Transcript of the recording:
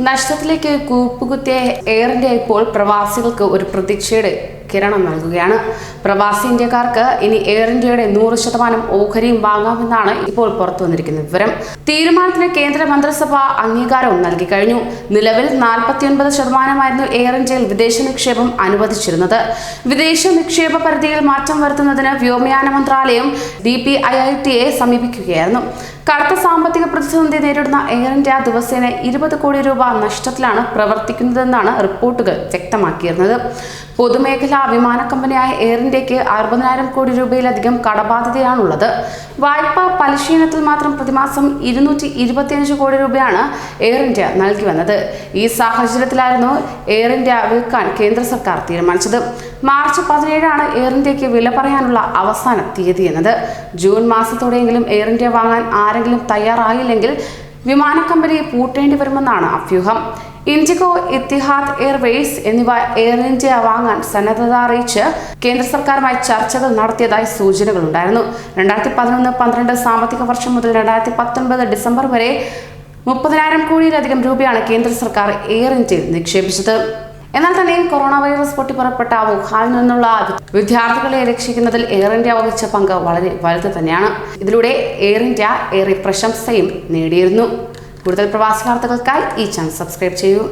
നഷ്ടത്തിലേക്ക് കൂപ്പുകുത്തിയ air India ഇപ്പോൾ പ്രവാസികൾക്ക് ഒരു പ്രതീക്ഷയുടെ കിരണം നൽകുകയാണ്. പ്രവാസി ഇന്ത്യക്കാർക്ക് ഇനി എയർ ഇന്ത്യയുടെ നൂറ് ശതമാനം ഓഹരിയും വാങ്ങാമെന്നാണ് ഇപ്പോൾ പുറത്തു വന്നിരിക്കുന്ന വിവരം. തീരുമാനത്തിന് കേന്ദ്ര മന്ത്രിസഭ അംഗീകാരവും നൽകി കഴിഞ്ഞു. നിലവിൽ നാൽപ്പത്തിയൊൻപത് ശതമാനമായിരുന്നു എയർ ഇന്ത്യയിൽ വിദേശ നിക്ഷേപം അനുവദിച്ചിരുന്നത്. വിദേശ നിക്ഷേപ പരിധിയിൽ മാറ്റം വരുത്തുന്നതിന് വ്യോമയാന മന്ത്രാലയം ഡി പി ഐ ഐ ടിയെ സമീപിക്കുകയായിരുന്നു. കടുത്ത സാമ്പത്തിക പ്രതിസന്ധി നേരിടുന്ന എയർ ഇന്ത്യ ദിവസേന ഇരുപത് കോടി രൂപ നഷ്ടത്തിലാണ് പ്രവർത്തിക്കുന്നതെന്നാണ് റിപ്പോർട്ടുകൾ വ്യക്തമാക്കിയിരുന്നത്. പൊതുമേഖലാ വിമാന കമ്പനിയായ എയർ ഇന്ത്യയ്ക്ക് അറുപതിനായിരം കോടി രൂപയിലധികം കടബാധ്യതയാണുള്ളത്. വായ്പ പലിശീനത്തിൽ മാത്രം പ്രതിമാസം ഇരുന്നൂറ്റി ഇരുപത്തിയഞ്ച് കോടി രൂപയാണ് എയർ ഇന്ത്യ നൽകി വന്നത്. ഈ സാഹചര്യത്തിലായിരുന്നു എയർ ഇന്ത്യ വിൽക്കാൻ കേന്ദ്ര സർക്കാർ തീരുമാനിച്ചത്. മാർച്ച് പതിനേഴാണ് എയർ ഇന്ത്യയ്ക്ക് വില പറയാനുള്ള അവസാന തീയതി എന്നത്. ജൂൺ മാസത്തോടെയെങ്കിലും എയർ ഇന്ത്യ വാങ്ങാൻ ആരെങ്കിലും തയ്യാറായില്ലെങ്കിൽ വിമാന കമ്പനി പൂട്ടേണ്ടി വരുമെന്നാണ് അഭ്യൂഹം. ഇൻഡിഗോ ഇത്തിഹാദ് എയർവേസ് എന്നിവ എയർ ഇന്ത്യ വാങ്ങാൻ സന്നദ്ധത അറിയിച്ച് കേന്ദ്ര സർക്കാരുമായി ചർച്ചകൾ നടത്തിയതായി സൂചനകളുണ്ടായിരുന്നു. രണ്ടായിരത്തി പതിനൊന്ന് പന്ത്രണ്ട് സാമ്പത്തിക വർഷം മുതൽ രണ്ടായിരത്തി പത്തൊൻപത് ഡിസംബർ വരെ മുപ്പതിനായിരം കോടിയിലധികം രൂപയാണ് കേന്ദ്ര സർക്കാർ എയർ ഇന്ത്യയിൽ നിക്ഷേപിച്ചത്. എന്നാൽ തന്നെയും കൊറോണ വൈറസ് പൊട്ടിപ്പുറപ്പെട്ട വുഹാനിൽ നിന്നുള്ള വിദ്യാർത്ഥികളെ രക്ഷിക്കുന്നതിൽ എയർ ഇന്ത്യ വഹിച്ച പങ്ക് വളരെ വലുത് തന്നെയാണ്. ഇതിലൂടെ എയർ ഇന്ത്യ ഏറെ പ്രശംസയും നേടിയിരുന്നു. കൂടുതൽ പ്രവാസി വാർത്തകൾക്കായി ഈ ചാനൽ സബ്സ്ക്രൈബ് ചെയ്യൂ.